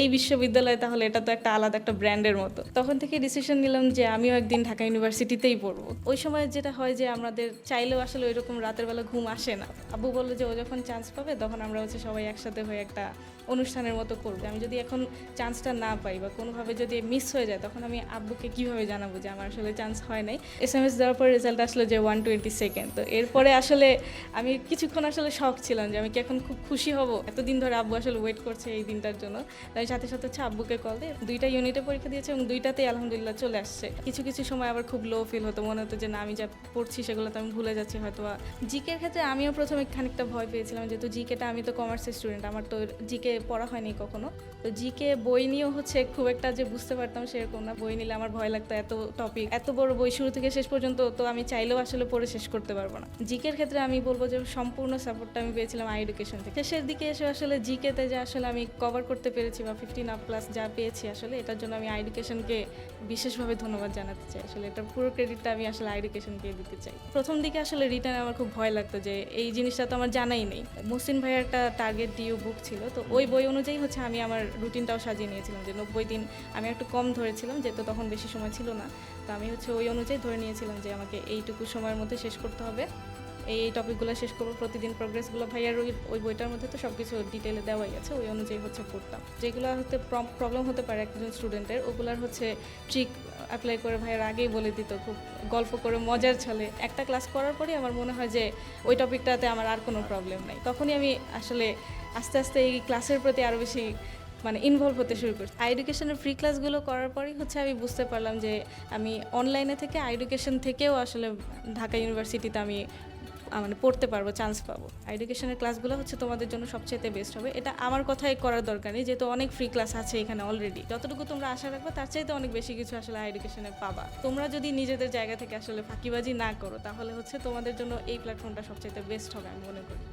এই বিশ্ববিদ্যালয় তাহলে এটা তো একটা আলাদা একটা ব্র্যান্ডের মতো। তখন থেকে ডিসিশন নিলাম যে আমিও একদিন ঢাকা ইউনিভার্সিটিতেই পড়ব। ওই সময় যেটা হয় যে আমাদের চাইলেও আসলে ওইরকম রাতের বেলা ঘুম আসে না। আব্বু বলল যে ও যখন চান্স পাবে তখন আমরা হচ্ছে সবাই একসাথে হয়ে একটা অনুষ্ঠানের মতো করব। আমি যদি এখন চান্সটা না পাই বা কোনোভাবে যদি মিস হয়ে যায় তখন আমি আব্বুকে কীভাবে জানাব যে আমার আসলে চান্স হয় নাই? এস এম এস দেওয়ার পর রেজাল্ট আসলো যে ওয়ান টোয়েন্টি সেকেন্ড তো এরপরে আসলে আমি কিছুক্ষণ আসলে শখ ছিলাম যে আমি কি এখন খুব খুশি হব? এতদিন ধরে আব্বু আসলে ওয়েট করছে এই দিনটার জন্য। তাই সাথে সাথে হচ্ছে আব্বুকে কল দিয়ে দুইটা ইউনিটে পরীক্ষা দিয়েছে এবং দুইটাতেই আলহামদুলিল্লাহ চলে আসছে। কিছু কিছু সময় আবার খুব লো ফিল হতো, মনে হতো যে না, আমি যা পড়ছি সেগুলো তো আমি ভুলে যাচ্ছি হয়তো জিকের ক্ষেত্রে আমিও প্রথমে খানিকটা ভয় পেয়েছিলাম যেহেতু জিকেটা আমি তো কমার্সের স্টুডেন্ট আমার তো জিকে পড়া হয়নি কখনো। তো জিকে বই নিয়েও হচ্ছে খুব একটা যে বুঝতে পারতাম সেরকম না, বই নিলে আমার ভয় লাগতো এত টপিক এত বড় বই শুরু থেকে শেষ পর্যন্ত তো আমি চাইলেও আসলে পড়ে শেষ করতে পারব না। জিকের ক্ষেত্রে আমি বলব যে সম্পূর্ণ সাপোর্টটা আমি পেয়েছিলাম আই এডুকেশন থেকে। শেষের দিকে এসে আসলে জিকেতে যে আসলে আমি কভার করতে পেরেছি বা ফিফটিন আপ প্লাস যা পেয়েছি আসলে, এটার জন্য আমি আই এডুকেশনকে বিশেষভাবে ধন্যবাদ জানাতে চাই। আসলে এটার পুরো ক্রেডিটটা আমি আসলে আই এডুকেশনকে দিতে চাই। প্রথম দিকে আসলে রিটার্ন আমার খুব ভয় লাগতো যে, এই জিনিসটা তো আমার জানাই নেই। মুসিন ভাইয়ের একটা টার্গেট ডিউ বুক ছিল, তো ওই বই অনুযায়ী হচ্ছে আমি আমার রুটিনটাও সাজিয়ে নিয়েছিলাম যে, নব্বই দিন আমি একটু কম ধরেছিলাম, যেহেতু তখন বেশি সময় ছিল না। তো আমি হচ্ছে ওই অনুযায়ী ধরে নিয়েছিলাম যে, আমাকে এইটুকু সময়ের মধ্যে শেষ করতে হবে। এই টপিকগুলো শেষ করব, প্রতিদিন প্রোগ্রেসগুলো ভাইয়ার ওই ওই বইটার মধ্যে তো সব কিছু ডিটেলে দেওয়াই আছে, ওই অনুযায়ী হচ্ছে পড়তাম। যেগুলো হতে প্রবলেম হতে পারে একজন স্টুডেন্টের ওগুলার হচ্ছে ট্রিক অ্যাপ্লাই করে ভাইয়ের আগেই বলে দিত, খুব গল্প করে মজার ছলে। একটা ক্লাস করার পরেই আমার মনে হয় যে ওই টপিকটাতে আমার আর কোনো প্রবলেম নাই। তখনই আমি আসলে আস্তে আস্তে এই ক্লাসের প্রতি আরও বেশি মানে ইনভলভ হতে শুরু করছি। আই এডুকেশনের ফ্রি ক্লাসগুলো করার পরেই হচ্ছে আমি বুঝতে পারলাম যে আমি অনলাইনে থেকে আই এডুকেশন থেকেও আসলে ঢাকা ইউনিভার্সিটিতে আমি মানে পড়তে পারব চান্স পাবো। এডুকেশনের ক্লাসগুলো হচ্ছে তোমাদের জন্য সবচেয়ে বেস্ট হবে। এটা আমার কথাই করার দরকার নেই, যেহেতু অনেক ফ্রি ক্লাস আছে এখানে অলরেডি যতটুকু তোমরা আশা রাখবে, তার চাইতে অনেক বেশি কিছু আসলে এডুকেশনে পাবা। তোমরা যদি নিজেদের জায়গা থেকে আসলে ফাঁকিবাজি না করো, তাহলে হচ্ছে তোমাদের জন্য এই প্ল্যাটফর্মটা সবচেয়ে বেস্ট হবে, আমি মনে করি।